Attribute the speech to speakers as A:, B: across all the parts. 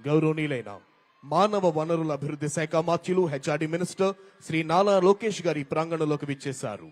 A: గౌరవనీయులైన మానవ వనరుల అభివృద్ధి శాఖ మాత్యులు హెచ్ఆర్డి మినిస్టర్ శ్రీ నాలా లోకేష్ గారి ప్రాంగణంలోకి విచ్చేశారు.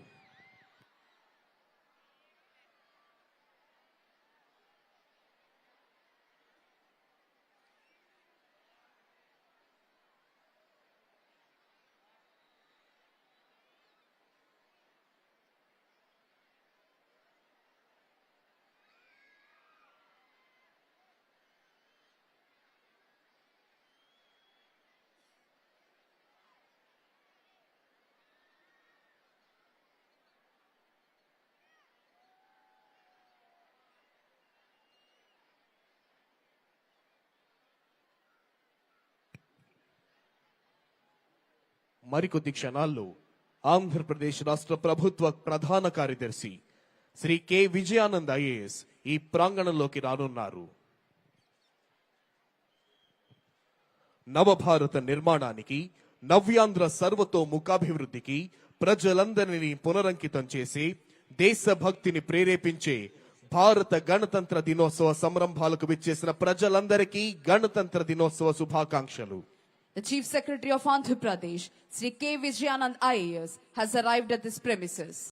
A: మరికొద్ది క్షణాల్లో ఆంధ్రప్రదేశ్ రాష్ట్ర ప్రభుత్వ ప్రధాన కార్యదర్శి శ్రీ కె. విజయానంద్ ఐఏఎస్ ఈ ప్రాంగణంలోకి రానున్నారు. నవభారత నిర్మాణానికి నవ్యాంధ్ర సర్వతో ముఖాభివృద్ధికి ప్రజలందరినీ పునరంకితం చేసి దేశభక్తిని ప్రేరేపించే భారత గణతంత్ర దినోత్సవ సంరంభాలకు విచ్చేసిన ప్రజలందరికీ గణతంత్ర దినోత్సవ శుభాకాంక్షలు.
B: The Chief Secretary of Andhra Pradesh, Sri K. Vijayanand IAS, has arrived at this premises.